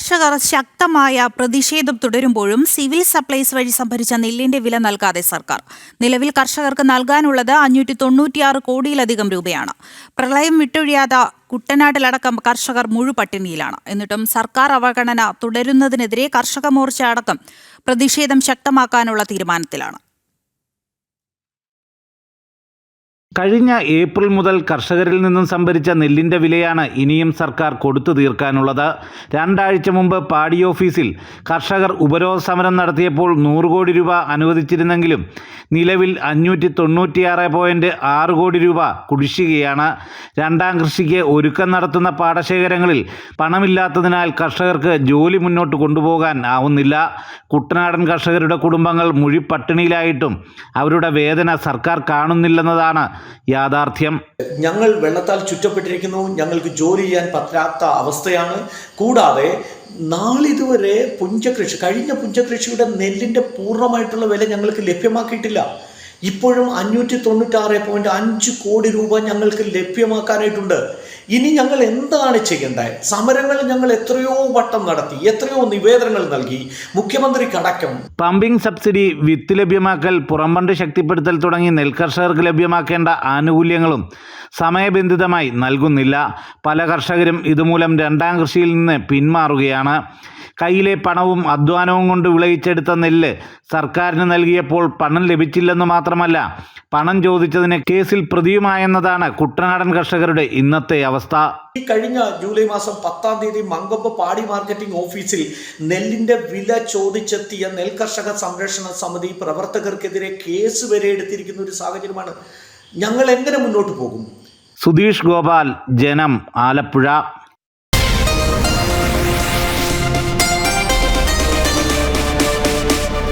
കർഷകർ ശക്തമായ പ്രതിഷേധം തുടരുമ്പോഴും സിവിൽ സപ്ലൈസ് വഴി സംഭരിച്ച നെല്ലിന്റെ വില നൽകാതെ സർക്കാർ. നിലവിൽ കർഷകർക്ക് നൽകാനുള്ളത് അഞ്ഞൂറ്റി തൊണ്ണൂറ്റിയാറ് കോടിയിലധികം രൂപയാണ്. പ്രളയം വിട്ടൊഴിയാതെ കുട്ടനാട്ടിലടക്കം കർഷകർ മുഴുപട്ടിണിയിലാണ്. എന്നിട്ടും സർക്കാർ അവഗണന തുടരുന്നതിനെതിരെ കർഷക മോർച്ച അടക്കം പ്രതിഷേധം ശക്തമാക്കാനുള്ള തീരുമാനത്തിലാണ്. കഴിഞ്ഞ ഏപ്രിൽ മുതൽ കർഷകരിൽ നിന്നും സംഭരിച്ച നെല്ലിന്റെ വിലയാണ് ഇനിയും സർക്കാർ കൊടുത്തു തീർക്കാനുള്ളത്. രണ്ടാഴ്ച മുമ്പ് പാടി ഓഫീസിൽ കർഷകർ ഉപരോധ സമരം നടത്തിയപ്പോൾ നൂറ് കോടി രൂപ അനുവദിച്ചിരുന്നെങ്കിലും നിലവിൽ അഞ്ഞൂറ്റി തൊണ്ണൂറ്റിയാറ് പോയിന്റ് ആറ് കോടി രൂപ കുടിശ്ശികയാണ്. രണ്ടാം കൃഷിക്ക് ഒരുക്കം നടത്തുന്ന പാടശേഖരങ്ങളിൽ പണമില്ലാത്തതിനാൽ കർഷകർക്ക് ജോലി മുന്നോട്ട് കൊണ്ടുപോകാൻ ആവുന്നില്ല. കുട്ടനാടൻ കർഷകരുടെ കുടുംബങ്ങൾ മുഴിപ്പട്ടിണിയിലായിട്ടും അവരുടെ വേദന സർക്കാർ കാണുന്നില്ലെന്നതാണ് യാഥാർത്ഥ്യം. ഞങ്ങൾ വെള്ളത്താൽ ചുറ്റപ്പെട്ടിരിക്കുന്നു. ഞങ്ങൾക്ക് ജോലി ചെയ്യാൻ പറ്റാത്ത അവസ്ഥയാണ്. കൂടാതെ നാളിതുവരെ പുഞ്ചകൃഷി കഴിഞ്ഞ പുഞ്ചകൃഷിയുടെ നെല്ലിന്റെ പൂർണമായിട്ടുള്ള വില ഞങ്ങൾക്ക് ലഭ്യമാക്കിയിട്ടില്ല. ഇപ്പോഴും അഞ്ഞൂറ്റി തൊണ്ണൂറ്റാറ് പോയിന്റ് അഞ്ച് കോടി രൂപ ഞങ്ങൾക്ക് ലഭ്യമാക്കാനായിട്ടുണ്ട്. ഇനി ഞങ്ങൾ എന്താണ് ചെയ്യേണ്ടത്? സമരങ്ങൾ ഞങ്ങൾ എത്രയോ വട്ടം നടത്തി എത്രയോ നിവേദനങ്ങൾ നൽകി. മുഖ്യമന്ത്രി മുഖ്യമന്ത്രിക്കടക്കം പമ്പിംഗ് സബ്സിഡി വിത്ത് ലഭ്യമാക്കൽ പുറംപണ്ട് ശക്തിപ്പെടുത്തൽ തുടങ്ങി നെൽകർഷകർക്ക് ലഭ്യമാക്കേണ്ട ആനുകൂല്യങ്ങളും സമയബന്ധിതമായി നൽകുന്നില്ല. പല കർഷകരും ഇതുമൂലം രണ്ടാം കൃഷിയിൽ നിന്ന് പിന്മാറുകയാണ്. കയ്യിലെ പണവും അധ്വാനവും കൊണ്ട് വിളയിച്ചെടുത്ത നെല്ല് സർക്കാരിന് നൽകിയപ്പോൾ പണം ലഭിച്ചില്ലെന്ന് മാത്രമല്ല പണം ചോദിച്ചതിന് കേസിൽ പ്രതിയുമായെന്നതാണ് കുട്ടനാടൻ കർഷകരുടെ ഇന്നത്തെ അവസ്ഥ. ഈ കഴിഞ്ഞ ജൂലൈ മാസം പത്താം തീയതി മങ്കമ്പ് പാടി മാർക്കറ്റിംഗ് ഓഫീസിൽ നെല്ലിന്റെ വില ചോദിച്ചെത്തിയ നെൽകർഷക സംരക്ഷണ സമിതി പ്രവർത്തകർക്കെതിരെ കേസ് വരെ എടുത്തിരിക്കുന്ന ഒരു സാഹചര്യമാണ്. ഞങ്ങൾ എങ്ങനെ മുന്നോട്ട് പോകും? സുധീഷ് ഗോപാൽ ജനം ആലപ്പുഴ.